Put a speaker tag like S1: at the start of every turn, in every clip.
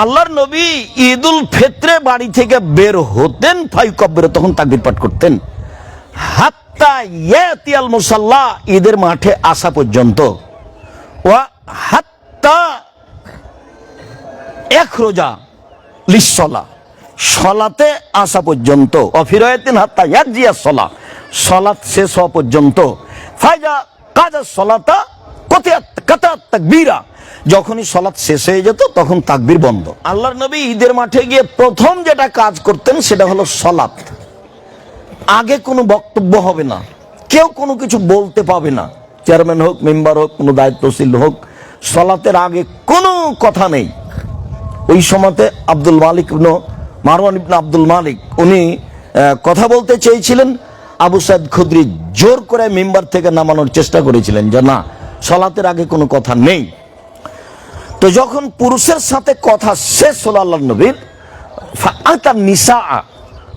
S1: আল্লাহর নবী ঈদুল ফেত্রে বাড়ি থেকে বের হতেন ফাই কব্বরে তখন তাকবির পাঠ করতেন। হাত্তা ইয়াতিয়াল মুসাল্লা, ঈদের মাঠে আসা পর্যন্ত। ওয়া হাত্তা এক রোজা লিসলা সলাতে আসা পর্যন্ত। অফিরয়তিন হাত্তা এক জিয়া সলা সলাত শেষ হওয়া পর্যন্ত। ফাইজা কাজা সলাতা তাকবীরা। যখনই সলাৎ শেষ হয়ে যেত, তখন তাকবীর বন্ধ। আল্লাহর নবী ঈদের মাঠে গিয়ে প্রথম যেটা কাজ করতেন, সেটা হলো সলাৎ। আগে কোনো বক্তব্য হবে না। কেউ কোনো কিছু বলতে পাবে না। চেয়ারম্যান হোক, মেম্বার হোক, কোনো দায়িত্বশীল হোক, সলাতের আগে কোনো কথা নেই। ওই সময়তে আব্দুল মালিক মারওয়ান ইবনে আব্দুল মালিক, উনি কথা বলতে চেয়েছিলেন। আবু সাইদ খুদ্রি জোর করে মেম্বার থেকে নামানোর চেষ্টা করেছিলেন যে না সলাতের আগে কোনো কথা নেই। তো যখন পুরুষের সাথে কথা শেষ হলো আল্লাহ নবীর তার নিসা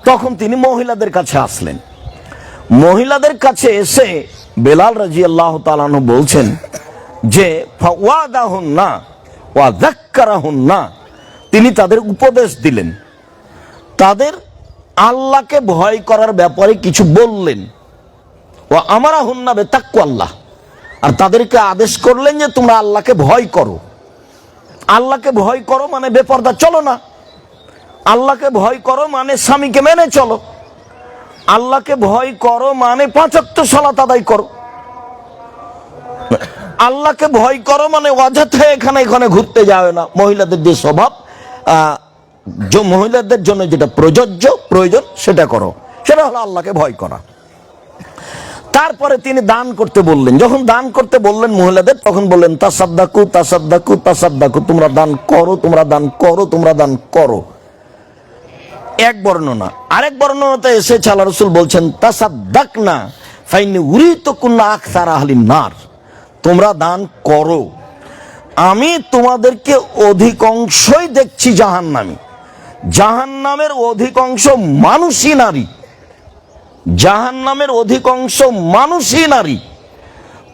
S1: তখন তিনি মহিলাদের কাছে আসলেন। মহিলাদের কাছে এসে বেলাল রাজি আল্লাহ তালানু বলছেন যে ওয়াদাহুন না ওয়াদাক্কারাহুন না তিনি তাদের উপদেশ দিলেন। তাদের আল্লাহকে ভয় করার ব্যাপারে কিছু বললেন। ও আমারা হুন্না বেতাক্কু আল্লাহ আর তাদেরকে আদেশ করলেন যে তোমরা আল্লাহকে ভয় করো। আল্লাহকে ভয় করো মানে বেপর্দা, চলো না। আল্লাহকে ভয় করো মানে স্বামীকে মেনে চলো। আল্লাহকে ভয় করো মানে পাঁচাত্তর সলাত আদায় করো। আল্লাহকে ভয় করো মানে অযথা এখানে এখানে ঘুরতে যাবে না। মহিলাদের যে স্বভাব মহিলাদের জন্য যেটা প্রযোজ্য, প্রয়োজন, সেটা করো। সেটা হলো আল্লাহকে ভয় করা। তারপরে তিনি দান করতে বললেন। যখন দান করতে বললেন মহিলাদের, তখন বললেন, তাসাদ্দাকু তাসাদ্দাকু তাসাদ্দাকু, তোমরা দান করো, তোমরা দান করো, তোমরা দান করো। এক বর্ণনা। আরেক বর্ণনাতে এসে ছালা রসুল বলছেন তাসাদ্দাক না ফাইনি উরি তো কুন্না আকসার আহলিন নার। তোমরা দান করো। আমি তোমাদেরকে অধিকাংশই দেখছি জাহান্নামী। জাহান্নামের অধিকাংশ মানুষই নারী। জাহান্নামের অধিকাংশ মানুষই নারী।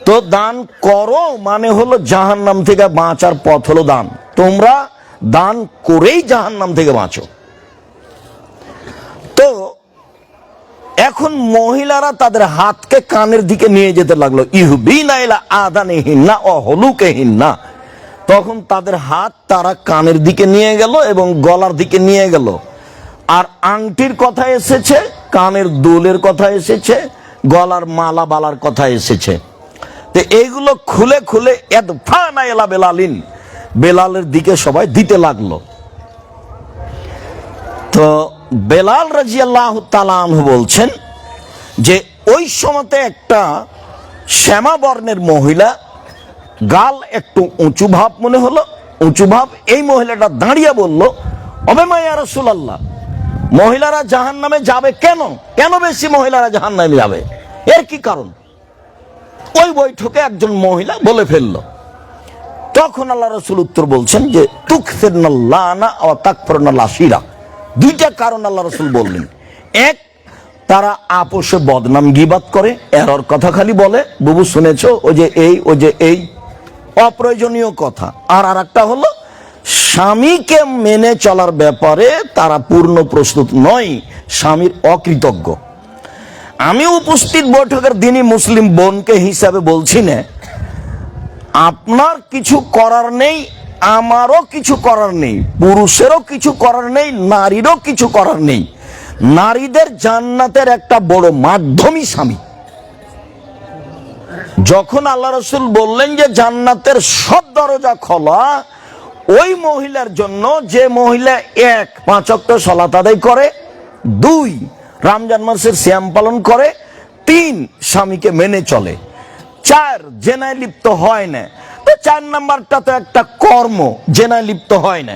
S1: তো দান করো মানে হলো জাহান্নাম থেকে বাঁচার পথ হলো দান। তোমরা দান করেই জাহান্নাম থেকে বাঁচো। তো এখন মহিলারা তাদের হাতকে কানের দিকে নিয়ে যেতে লাগল। ইহুবিনা ইলা আদানে হিন্না ও হলুকে হিন্না তখন তাদের হাত তারা কানের দিকে নিয়ে গেল এবং গলার দিকে নিয়ে গেল। আর আংটির কথা এসেছে কানের দোলের কথা এসেছে, গলার মালা বালার কথা এসেছে। তো এইগুলো খুলে খুলে এত ফানা এলা বেলালিন, বেলালের দিকে সবাই দিতে লাগল। তো বেলাল রাজিয়াল্লাহ বলছেন যে, ওই সময়তে একটা শ্যামা বর্ণের মহিলা গাল একটু উঁচু ভাব মনে হলো, উঁচু ভাব, এই মহিলাটা দাঁড়িয়ে বলল অবে মাইয়া রসুলাল্লাহ। মহিলারা জাহান নামে যাবে কেন? কেন বেশি মহিলারা জাহান নামে যাবে? এর কি কারণ? ওই বৈঠকে একজন মহিলা বলে ফেলল। তখন আল্লাহ রসুল উত্তর বলছেন যে তুক ফেরনাল্লাশিরা দুইটা কারণ আল্লাহ রসুল বললেন। এক, তারা আপোষে বদনাম গিবাদ করে, এরর কথা খালি বলে, বুবু শুনেছ? ও যে এই ও যে এই। অপ্রয়োজনীয় কথা। আর আর একটা হলো স্বামীকে মেনে চলার ব্যাপারে তারা পূর্ণ প্রস্তুত নয়, স্বামীর অকৃতজ্ঞ। আমি উপস্থিত বৈঠকের দিনই মুসলিম বোনকে হিসাবে বলছি না, আপনার কিছু করার নেই, আমারও কিছু করার নেই, পুরুষেরও কিছু করার নেই, নারীরও কিছু করার নেই। নারীদের জান্নাতের একটা বড় মাধ্যমই স্বামী। যখন আল্লাহ রসুল বললেন যে জান্নাতের সব দরজা খোলা ওই মহিলার জন্য যে মহিলা এক, পাঁচ অক্ট সলাত আদায় করে, দুই, রমজান মাসের শ্যাম পালন করে, তিন, স্বামীকে মেনে চলে। চার, জেনায় লিপ্ত হয় না। তো চার নাম্বারটা তো একটা কর্ম, জেনায় লিপ্ত হয় না।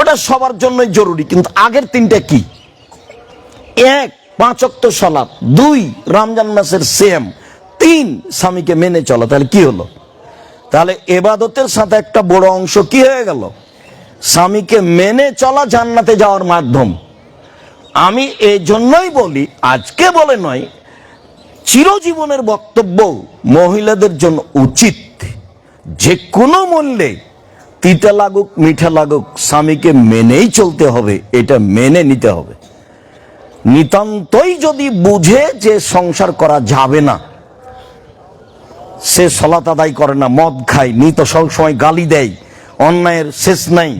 S1: ওটা সবার জন্যই জরুরি, কিন্তু আগের তিনটা কি? এক, পাঁচ অক্ত সলাপ দুই, রমজান মাসের সেম তিন, স্বামীকে মেনে চলো। তাহলে কি হলো? তাহলে এবাদতের সাথে একটা বড় অংশ কি হয়ে গেল? স্বামীকে মেনে চলা জান্নাতে যাওয়ার মাধ্যম। আমি এই জন্যই বলি, আজকে বলে নয়, চিরজীবনের বক্তব্য মহিলাদের জন্য উচিত। যে কোনো মূল্যে তিতা লাগুক, মিঠা লাগুক, স্বামীকে মেনেই চলতে হবে, এটা মেনে নিতে হবে। নিতান্তই যদি বুঝে যে সংসার করা যাবে না, সে সলাত আদায় করে না, মদ খায়, নিত সবসময় গালি দেয় অন্যায়ের শেষ নাই।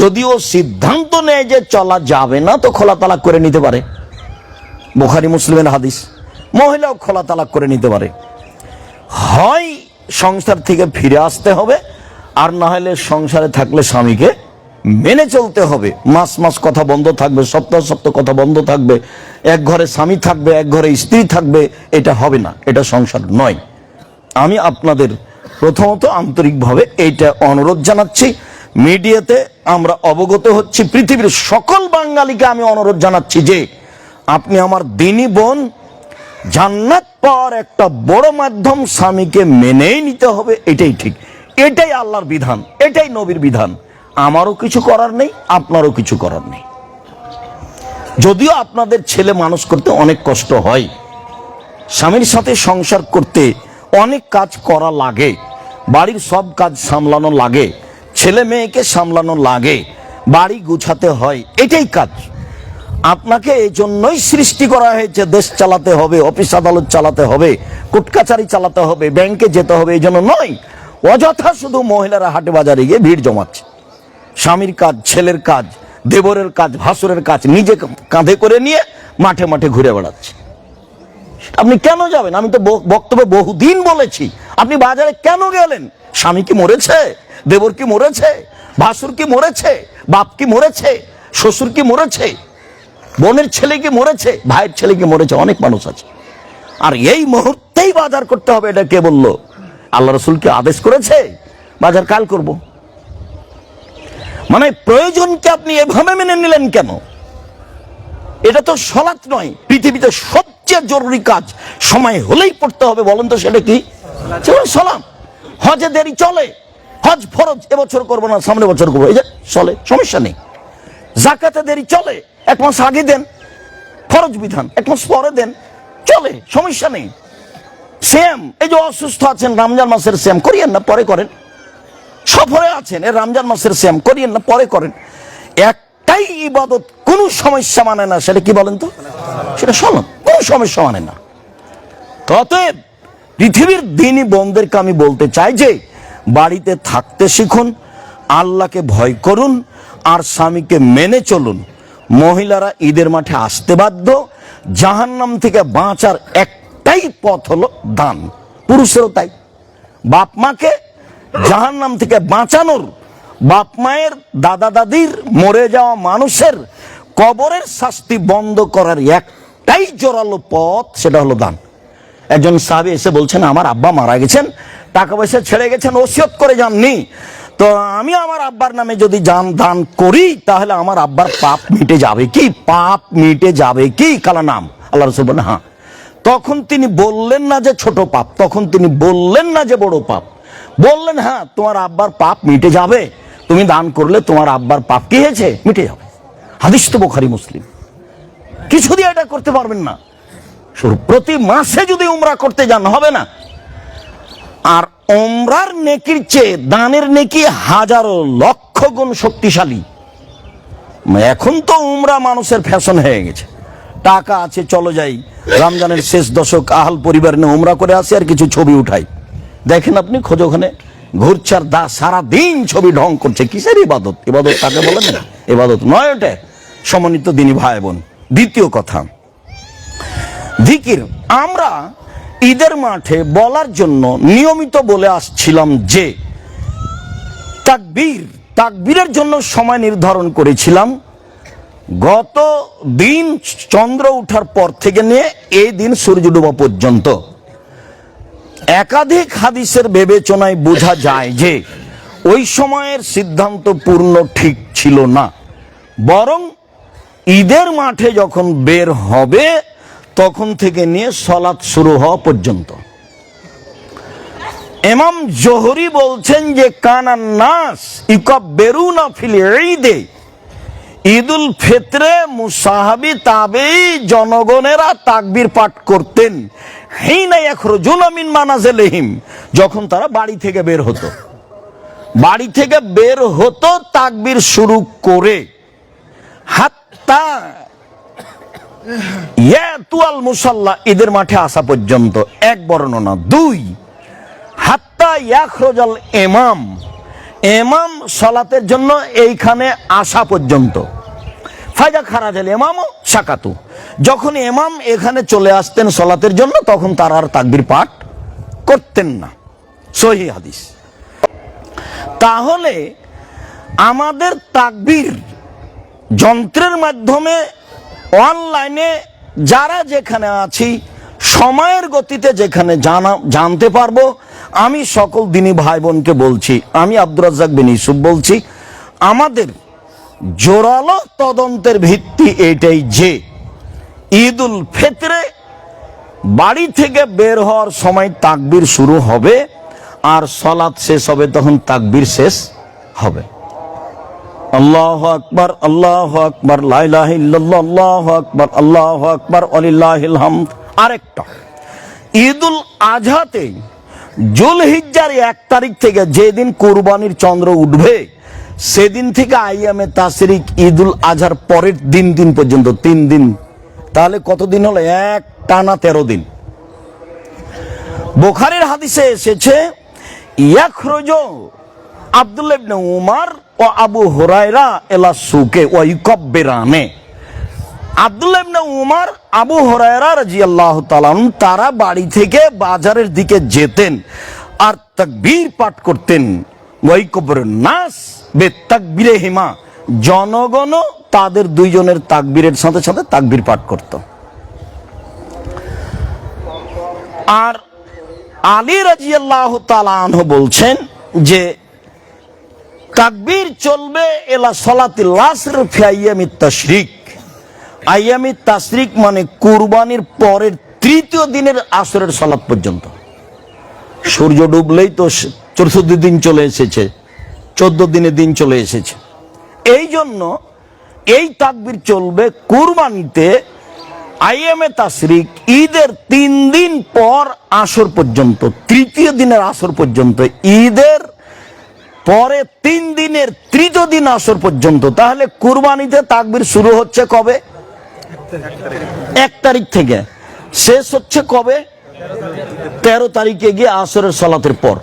S1: যদিও সিদ্ধান্ত নেয় যে চলা যাবে না, তো খোলা তালাক করে নিতে পারে। বোখারি মুসলিমের হাদিস, মহিলাও খোলা তালাক করে নিতে পারে। হয় সংসার থেকে ফিরে আসতে হবে, আর না হলে সংসারে থাকলে স্বামীকে মেনে চলতে হবে। মাস মাস কথা বন্ধ থাকবে, সপ্তাহ সপ্তাহ কথা বন্ধ থাকবে, এক ঘরে স্বামী থাকবে, এক ঘরে স্ত্রী থাকবে, এটা হবে না, এটা সংসার নয়। আমি আপনাদের প্রথমত আন্তরিকভাবে এইটা অনুরোধ জানাচ্ছি। মিডিয়াতে আমরা অবগত হচ্ছি, পৃথিবীর সকল বাঙালিকে আমি অনুরোধ জানাচ্ছি যে আপনি আমার দিনী বোন, জান্নাত পাওয়ার একটা বড় মাধ্যম স্বামীকে মেনেই নিতে হবে, এটাই ঠিক। এটাই আল্লাহর বিধান, এটাই নবীর বিধান। আমারও কিছু করার নেই, আপনারও কিছু করার নেই। যদিও আপনাদের ছেলে মানুষ করতে অনেক কষ্ট হয়, স্বামীর সাথে সংসার করতে অনেক কাজ করা লাগে বাড়ির সব কাজ সামলানো লাগে, ছেলে মেয়েকে সামলানো লাগে, বাড়ি গুছাতে হয়, এটাই কাজ। আপনাকে এই জন্যই সৃষ্টি করা হয়েছে, দেশ চালাতে হবে, অফিস আদালত চালাতে হবে কোটকাচারি চালাতে হবে, ব্যাংকে যেতে হবে, এই জন্য নয়। অযথা শুধু মহিলারা হাটে বাজারে গিয়ে ভিড় জমাচ্ছে। স্বামীর কাজ, ছেলের কাজ, দেবরের কাজ, ভাসুরের কাজ, নিজে কাঁধে করে নিয়ে মাঠে মাঠে ঘুরে বেড়াচ্ছে। আপনি কেন যাবেন? আমি তো বক্তব্যে বহুদিন বলেছি। আপনি বাজারে কেন গেলেন? স্বামী কি মরেছে? দেবর কি মরেছে? ভাসুর কি মরেছে? বাপ কি মরেছে? শ্বশুর কি মরেছে? বোনের ছেলে কি মরেছে? ভাইয়ের ছেলে কি মরেছে? অনেক মানুষ আছে। আর এই মুহূর্তেই বাজার করতে হবে, এটা কে বলল? আল্লাহ রসুল কি আদেশ করেছে? বাজার কাল করব। মানে প্রয়োজনকে আপনি এভাবে মেনে নিলেন কেন? এটা তো সলাৎ নয়, পৃথিবীতে সবচেয়ে জরুরি কাজ। সময় হলেই পড়তে হবে, বলেন তো সেটা কি? সলাম। হজে দেরি চলে। হজ ফরজ, এবছর করব না, সামনে বছর করব। এই যে, চলে, সমস্যা নেই। জাকাতে দেরি চলে, এক মাস আগে দেন। ফরজ বিধান, এক মাস পরে দেন। চলে, সমস্যা নেই। শ্যাম, এই যে অসুস্থ আছেন, রমজান মাসের শ্যাম, করিয়েন না, পরে করেন। সফরে আছেন এ রমজান মাসের শ্যাম, করিয়েন না, পরে করেন। একটাই ইবাদত, কোনো সমস্যা মানে না, সেটা কি বলেন তো? সেটা কোনো সমস্যা মানে না। অতএব পৃথিবীর দিনই বোনদেরকে আমি বলতে চাই যে, বাড়িতে থাকতে শিখুন, আল্লাহকে ভয় করুন, আর স্বামীকে মেনে চলুন। মহিলারা ঈদের মাঠে আসতে বাধ্য, জাহান্নাম থেকে বাঁচার একটাই পথ হলো দান। পুরুষেরও তাই। বাপ মাকে জাহান্নাম থেকে বাঁচানোর, বাপ মায়ের, দাদা দাদির, মরে যাওয়া মানুষের কবরের শাস্তি বন্ধ করার একটাই জোরালো পথ সেটা হলো দান। একজন সাহাবি এসে বলছেন, আমার আব্বা মারা গেছেন, টাকা পয়সা ছেড়ে গেছেন, ওসিয়ত করে যাননি। তো আমি আমার আব্বার নামে যদি যান, দান করি, তাহলে আমার আব্বার পাপ মিটে যাবে কি? পাপ মিটে যাবে কি? কালা নাম। আল্লাহ রসুল বলেন হ্যাঁ। তখন তিনি বললেন না যে ছোট পাপ, তখন তিনি বললেন না যে বড় পাপ। বললেন হ্যাঁ তোমার আব্বার পাপ মিটে যাবে। তুমি দান করলে তোমার আব্বার পাপ কি হয়েছে? মিটে যাবে। হাদিস তো বোখারি, মুসলিম। কিছু দিয়ে এটা করতে পারবেন না। প্রতি মাসে যদি উমরা করতে যান, হবে না। আর ওমরার নেকির চেয়ে দানের নেকি হাজারো লক্ষ গুণ শক্তিশালী। এখন তো উমরা মানুষের ফ্যাশন হয়ে গেছে। টাকা আছে, চলো যাই। রমজানের শেষ দশক আহাল পরিবার নিয়ে উমরা করে আসি আর কিছু ছবি উঠাই। দেখেন আপনি, খোঁজ ওখানে। ঘুরছার দা সারা দিন ছবি ঢং করছে। কিসের ইবাদত? ইবাদত তাকে বলে না? ইবাদত নয় ওটা। সমন্বিত দিনী ভাই বোন। দ্বিতীয় কথা, জিকির, আমরা ঈদের মাঠে বলার জন্য নিয়মিত বলে আসছিলাম যে, তাকবীর, তাকবীরের জন্য সময় নির্ধারণ করেছিলাম। গত দিন চন্দ্র ওঠার পর থেকে নিয়ে এই দিন সূর্য ডুবা পর্যন্ত। একাধিক হাদিসের বিবেচনায় বোঝা যায় যে, ওই সময়ের সিদ্ধান্ত পূর্ণ ঠিক ছিল না। বরং ঈদের মাঠে যখন বের হবে, তখন থেকে নিয়ে সলাৎ শুরু হওয়া পর্যন্ত। এমাম জোহরি বলছেন যে কানান নাস ইকব বেরুনা ফিল ঈদে। ঈদুল ফিতরে মুসাহাবি, তাবেই, জনগণেরা তাকবীর পাঠ করতেন। হিনা ইয়াখরুজুনা মিন মানাজিলিহিম, যখন তারা বাড়ি থেকে বের হতো। বাড়ি থেকে বের হতো তাকবির শুরু করে। হাত্তা ইয়াতুয়াল মুসাল্লা, ঈদের মাঠে আসা পর্যন্ত এক বর্ণনা। দুই, হাত্তা ইয়াখরজাল এমাম এমাম সলাতের জন্য এইখানে আসা পর্যন্ত। ফায়দা খারাজাল এমামও সাকাতু। যখন এমাম এখানে চলে আসতেন সলাতের জন্য, তখন তার আর তাকবির পাঠ করতেন না। সহি হাদিস। তাহলে আমাদের তাকবির যন্ত্রের মাধ্যমে অনলাইনে যারা যেখানে আছি, সময়ের গতিতে যেখানে জানা, জানতে পারব, আমি সকল দিনী ভাই বোনকে বলছি, আমি আব্দুর রাজ্জাক বিন ইউসুফ বলছি, আমাদের জোরালো তদন্তের ভিত্তি এটাই যে ঈদুল ফেতরে বাড়ি থেকে বের হওয়ার সময় তাকবির শুরু হবে, আর সলাৎ শেষ হবে, তখন তাকবির শেষ হবে। আল্লাহ আকবার আল্লাহ আকবার লাইলাহ আল্লাহ আকবার আল্লাহ আকবার আলিল্লাহিল হামদ। আরেকটা, ঈদুল আজহাতে জুল হিজ্জার এক তারিখ থেকে যেদিন কুরবানির চন্দ্র উঠবে, সেদিন থেকে আইয়ামে তাসরিক ঈদুল আজহার পরের দিন দিন পর্যন্ত, তিন দিন। তাহলে কতদিন হলো? এক টানা তেরো দিন। বোখারের হাদিসে এসেছে, ইয়াখরুজ আব্দুল্লাহ ইবনে উমার ও আবু হুরায়রা এলা সুকে ও ইউকাব্বিরানে আব্দুল্লাহ ইবনে উমার, আবু হুরায়রা রাদিয়াল্লাহু তাআলা তারা বাড়ি থেকে বাজারের দিকে যেতেন আর তাকবীর পাঠ করতেন। ওয়াইকবর নাস বে তাকবীরে হিমা। জনগণ তাদের দুইজনের তাকবীরের সাথে সাথে তাকবীর পাঠ করত। আর আলী রাজিয়াল্লাহ তালাহ বলছেন যে তাকবীর চলবে এলা সলাতিল লাসর ফি আইয়ামিত তাশরিক। আইয়ামিত তাশরিক মানে কুরবানির পরের তৃতীয় দিনের আসরের সালাত পর্যন্ত। সূর্য ডুবলেই তো চতুর্থ দিন চলে এসেছে, চোদ্দ দিনের দিন চলে এসেছে। এই জন্য এই তাকবির চলবে কুরবানিতে আইএমএ তাসরিক ঈদের তিন দিন পর আসর পর্যন্ত, তৃতীয় দিনের আসর পর্যন্ত ঈদের পরে তিন দিনের তৃতীয় দিন আসর পর্যন্ত। তাহলে কুরবানিতে তাকবির শুরু হচ্ছে কবে? এক তারিখ থেকে। শেষ হচ্ছে কবে? তেরো তারিখে গিয়ে আসরের সলাতের পর।